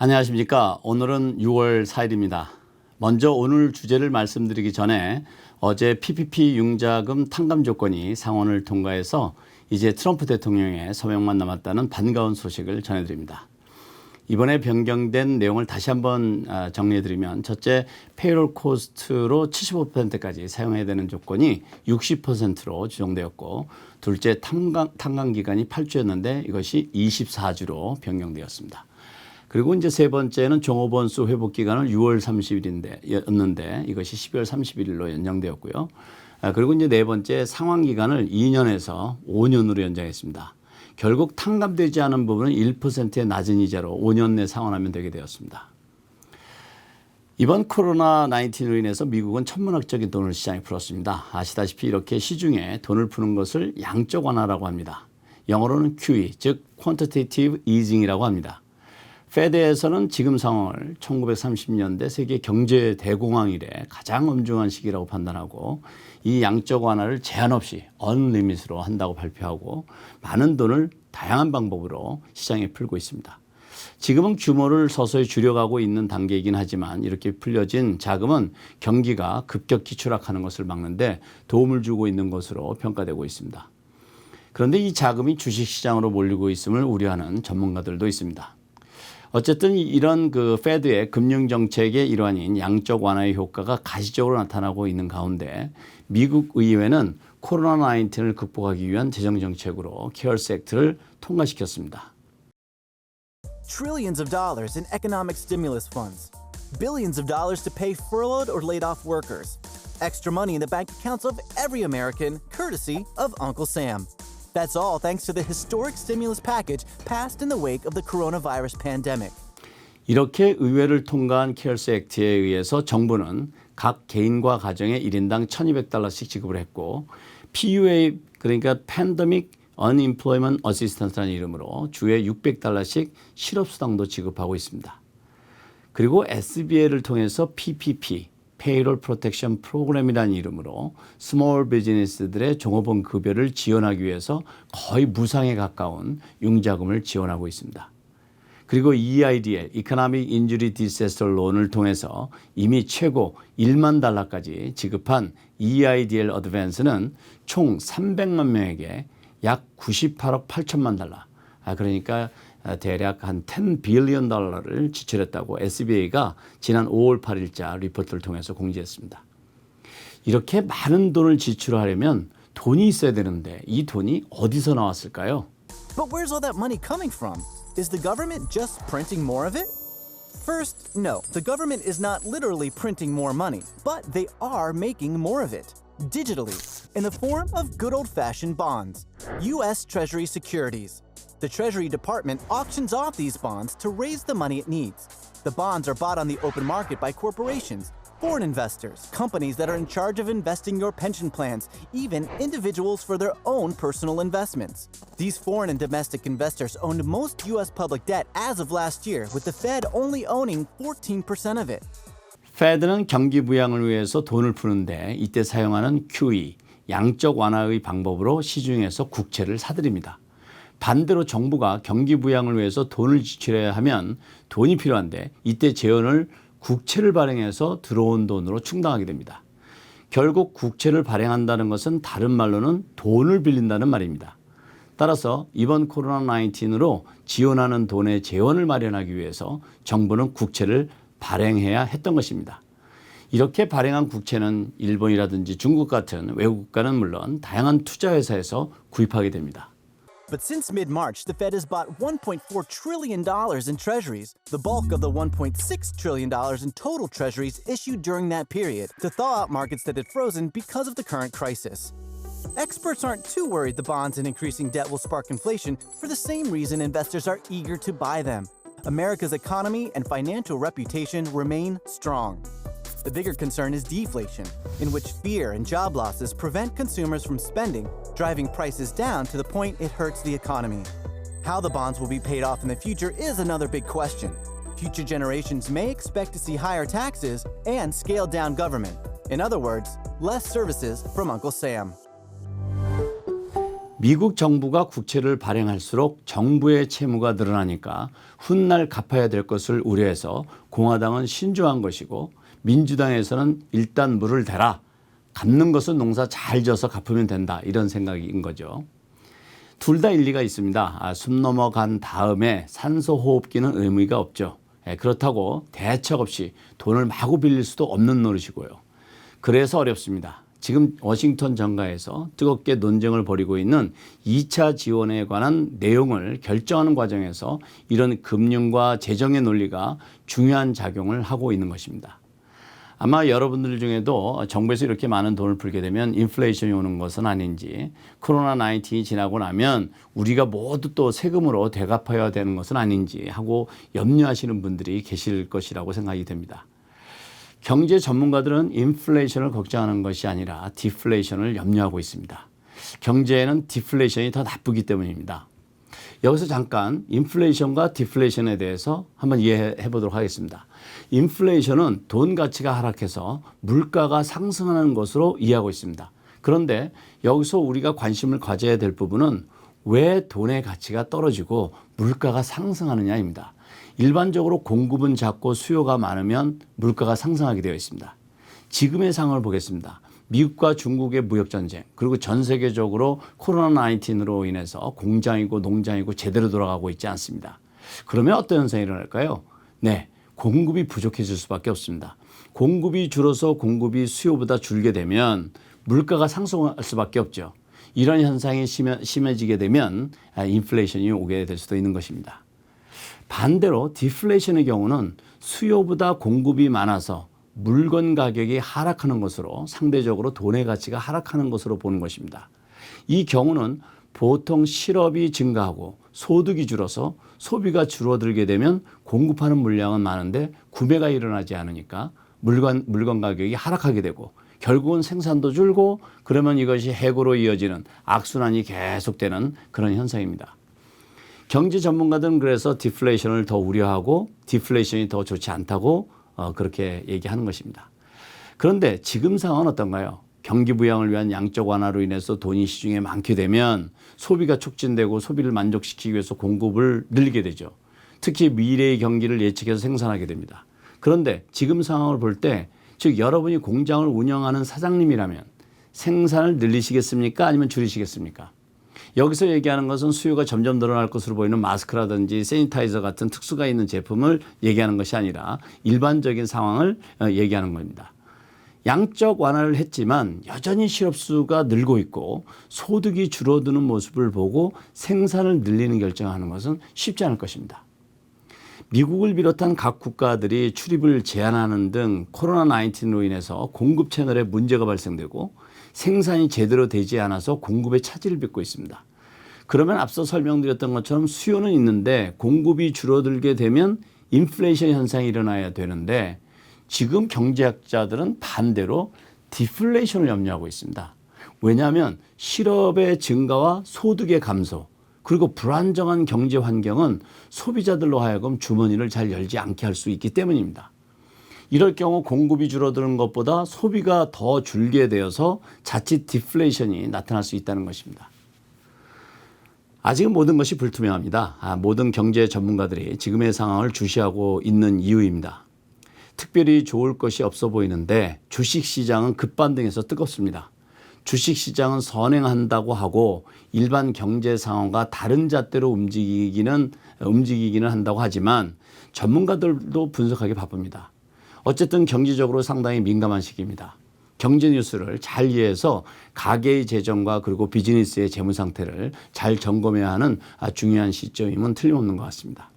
안녕하십니까. 오늘은 6월 4일입니다. 먼저 오늘 주제를 말씀드리기 전에 어제 PPP 융자금 탕감 조건이 상원을 통과해서 이제 트럼프 대통령의 서명만 남았다는 반가운 소식을 전해드립니다. 이번에 변경된 내용을 다시 한번 아, 정리해드리면 첫째 페이롤 코스트로 75%까지 사용해야 되는 조건이 60%로 조정되었고 둘째 탕감, 탕감 기간이 8주였는데 이것이 24주로 변경되었습니다. 그리고 이제 세 번째는 종업원수 회복 기간을 6월 30일인데 였는데 이것이 12월 31일로 연장되었고요. 아, 그리고 이제 네 번째 상환 기간을 2년에서 5년으로 연장했습니다. 결국 탕감되지 않은 부분은 1%의 낮은 이자로 5년 내 상환하면 되게 되었습니다. 이번 코로나 19로 인해서 미국은 천문학적인 돈을 시장에 풀었습니다. 아시다시피 이렇게 시중에 돈을 푸는 것을 양적 완화라고 합니다. 영어로는 QE, 즉 Quantitative Easing이라고 합니다. 페드에서는 지금 상황을 1930년대 세계 경제 대공황 이래 가장 엄중한 시기라고 판단하고 이 양적 완화를 제한 없이 언리밋으로 한다고 발표하고 많은 돈을 다양한 방법으로 시장에 풀고 있습니다. 지금은 규모를 서서히 줄여가고 있는 단계이긴 하지만 이렇게 풀려진 자금은 경기가 급격히 추락하는 것을 막는데 도움을 주고 있는 것으로 평가되고 있습니다. 그런데 이 자금이 주식시장으로 몰리고 있음을 우려하는 전문가들도 있습니다. 어쨌든 이런 그 페드의 금융 정책의 일환인 양적 완화의 효과가 가시적으로 나타나고 있는 가운데 미국 의회는 코로나 19을 극복하기 위한 재정 정책으로 케어스 액트를 통과시켰습니다. trillions of dollars in economic stimulus funds, billions of dollars to pay furloughed or laid off workers, extra money in the bank accounts of every American, courtesy of Uncle Sam. That's all thanks to the historic stimulus package passed in the wake of the coronavirus pandemic. 이렇게 의회를 통과한 케어스 액트에 의해서 정부는 각 개인과 가정에 1인당 1,200달러씩 지급을 했고 PUA 그러니까 Pandemic Unemployment Assistance라는 이름으로 주에 600달러씩 실업수당도 지급하고 있습니다. 그리고 SBA를 통해서 PPP, Payroll Protection Program이라는 이름으로 스몰 비즈니스들의 종업원 급여를 지원하기 위해서 거의 무상에 가까운 융자금을 지원하고 있습니다. 그리고 EIDL, Economic Injury Disaster Loan을 통해서 이미 최고 1만 달러까지 지급한 EIDL 어드밴스는 총 300만 명에게 약 98억 8천만 달러, 아 그러니까 대략 한 10 빌리언 달러를 지출했다고 SBA가 지난 5월 8일자 리포트를 통해서 공지했습니다. 이렇게 많은 돈을 지출하려면 돈이 있어야 되는데 이 돈이 어디서 나왔을까요? But where's all that money coming from? Is the government just printing more of it? First, no, the government is not literally printing more money, but they are making more of it, digitally, in the form of good old fashioned bonds, U.S. Treasury securities. The Treasury Department auctions off these bonds to raise the money it needs. The bonds are bought on the open market by corporations, foreign investors, companies that are in charge of investing your pension plans, even individuals for their own personal investments. These foreign and domestic investors owned most U.S. public debt as of last year, with the Fed only owning 14% of it. 페드는 경기 부양을 위해서 돈을 푸는데 이때 사용하는 QE, 양적 완화의 방법으로 시중에서 국채를 사들입니다. 반대로 정부가 경기 부양을 위해서 돈을 지출해야 하면 돈이 필요한데 이때 재원을 국채를 발행해서 들어온 돈으로 충당하게 됩니다. 결국 국채를 발행한다는 것은 다른 말로는 돈을 빌린다는 말입니다. 따라서 이번 코로나19으로 지원하는 돈의 재원을 마련하기 위해서 정부는 국채를 발행해야 했던 것입니다. 이렇게 발행한 국채는 일본이라든지 중국 같은 외국 국가는 물론 다양한 투자회사에서 구입하게 됩니다. But since mid March, the Fed has bought $1.4 trillion in treasuries, the bulk of the $1.6 trillion in total treasuries issued during that period, to thaw out markets that had frozen because of the current crisis. Experts aren't too worried the bonds and increasing debt will spark inflation for the same reason investors are eager to buy them. America's economy and financial reputation remain strong. The bigger concern is deflation, in which fear and job losses prevent consumers from spending, driving prices down to the point it hurts the economy. How the bonds will be paid off in the future is another big question. Future generations may expect to see higher taxes and scaled down government. In other words, less services from Uncle Sam. 미국 정부가 국채를 발행할수록 정부의 채무가 늘어나니까 훗날 갚아야 될 것을 우려해서 공화당은 신중한 것이고 민주당에서는 일단 물을 대라. 갚는 것은 농사 잘 져서 갚으면 된다. 이런 생각인 거죠. 둘 다 일리가 있습니다. 아, 숨 넘어간 다음에 산소 호흡기는 의미가 없죠. 예, 그렇다고 대책 없이 돈을 마구 빌릴 수도 없는 노릇이고요. 그래서 어렵습니다. 지금 워싱턴 정가에서 뜨겁게 논쟁을 벌이고 있는 2차 지원에 관한 내용을 결정하는 과정에서 이런 금융과 재정의 논리가 중요한 작용을 하고 있는 것입니다. 아마 여러분들 중에도 정부에서 이렇게 많은 돈을 풀게 되면 인플레이션이 오는 것은 아닌지 코로나 19이 지나고 나면 우리가 모두 또 세금으로 대갚아야 되는 것은 아닌지 하고 염려하시는 분들이 계실 것이라고 생각이 됩니다. 경제 전문가들은 인플레이션을 걱정하는 것이 아니라 디플레이션을 염려하고 있습니다. 경제에는 디플레이션이 더 나쁘기 때문입니다. 여기서 잠깐 인플레이션과 디플레이션에 대해서 한번 이해해 보도록 하겠습니다. 인플레이션은 돈 가치가 하락해서 물가가 상승하는 것으로 이해하고 있습니다. 그런데 여기서 우리가 관심을 가져야 될 부분은 왜 돈의 가치가 떨어지고 물가가 상승하느냐입니다. 일반적으로 공급은 작고 수요가 많으면 물가가 상승하게 되어 있습니다. 지금의 상황을 보겠습니다. 미국과 중국의 무역 전쟁 그리고 전 세계적으로 코로나 19으로 인해서 공장이고 농장이고 제대로 돌아가고 있지 않습니다. 그러면 어떤 현상이 일어날까요? 네. 공급이 부족해질 수밖에 없습니다. 공급이 줄어서 공급이 수요보다 줄게 되면 물가가 상승할 수밖에 없죠. 이런 현상이 심해, 심해지게 되면 아, 인플레이션이 오게 될 수도 있는 것입니다. 반대로 디플레이션의 경우는 수요보다 공급이 많아서 물건 가격이 하락하는 것으로 상대적으로 돈의 가치가 하락하는 것으로 보는 것입니다. 이 경우는 보통 실업이 증가하고 소득이 줄어서 소비가 줄어들게 되면 공급하는 물량은 많은데 구매가 일어나지 않으니까 물건, 물건 가격이 하락하게 되고 결국은 생산도 줄고 그러면 이것이 해고로 이어지는 악순환이 계속되는 그런 현상입니다. 경제 전문가들은 그래서 디플레이션을 더 우려하고 디플레이션이 더 좋지 않다고 어, 그렇게 얘기하는 것입니다. 그런데 지금 상황은 어떤가요? 경기 부양을 위한 양적 완화로 인해서 돈이 시중에 많게 되면 소비가 촉진되고 소비를 만족시키기 위해서 공급을 늘리게 되죠. 특히 미래의 경기를 예측해서 생산하게 됩니다. 그런데 지금 상황을 볼 때, 즉 여러분이 공장을 운영하는 사장님이라면 생산을 늘리시겠습니까? 아니면 줄이시겠습니까? 여기서 얘기하는 것은 수요가 점점 늘어날 것으로 보이는 마스크라든지 세니타이저 같은 특수가 있는 제품을 얘기하는 것이 아니라 일반적인 상황을 어, 얘기하는 겁니다. 양적 완화를 했지만 여전히 실업수가 늘고 있고 소득이 줄어드는 모습을 보고 생산을 늘리는 결정하는 것은 쉽지 않을 것입니다. 미국을 비롯한 각 국가들이 출입을 제한하는 등 코로나 19로 인해서 공급 채널에 문제가 발생되고 생산이 제대로 되지 않아서 공급의 차질을 빚고 있습니다. 그러면 앞서 설명드렸던 것처럼 수요는 있는데 공급이 줄어들게 되면 인플레이션 현상이 일어나야 되는데 지금 경제학자들은 반대로 디플레이션을 염려하고 있습니다. 왜냐하면 실업의 증가와 소득의 감소 그리고 불안정한 경제 환경은 소비자들로 하여금 주머니를 잘 열지 않게 할 수 있기 때문입니다. 이럴 경우 공급이 줄어드는 것보다 소비가 더 줄게 되어서 자칫 디플레이션이 나타날 수 있다는 것입니다. 아직은 모든 것이 불투명합니다. 아, 모든 경제 전문가들이 지금의 상황을 주시하고 있는 이유입니다. 특별히 좋을 것이 없어 보이는데 주식 시장은 급반등해서 뜨겁습니다. 주식 시장은 선행한다고 하고 일반 경제 상황과 다른 잣대로 움직이기는 움직이기는 한다고 하지만 전문가들도 분석하기 바쁩니다. 어쨌든 경제적으로 상당히 민감한 시기입니다. 경제 뉴스를 잘 이해해서 가계의 재정과 그리고 비즈니스의 재무 상태를 잘 점검해야 하는 중요한 시점임은 틀림없는 것 같습니다.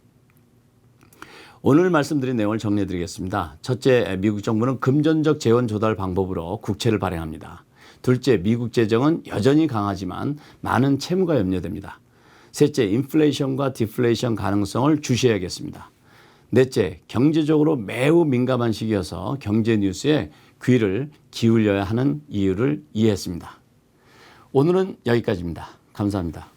오늘 말씀드린 내용을 정리해 드리겠습니다. 첫째, 미국 정부는 금전적 재원 조달 방법으로 국채를 발행합니다. 둘째, 미국 재정은 여전히 강하지만 많은 채무가 염려됩니다. 셋째, 인플레이션과 디플레이션 가능성을 주시해야겠습니다. 넷째, 경제적으로 매우 민감한 시기여서 경제 뉴스에 귀를 기울여야 하는 이유를 이해했습니다. 오늘은 여기까지입니다. 감사합니다.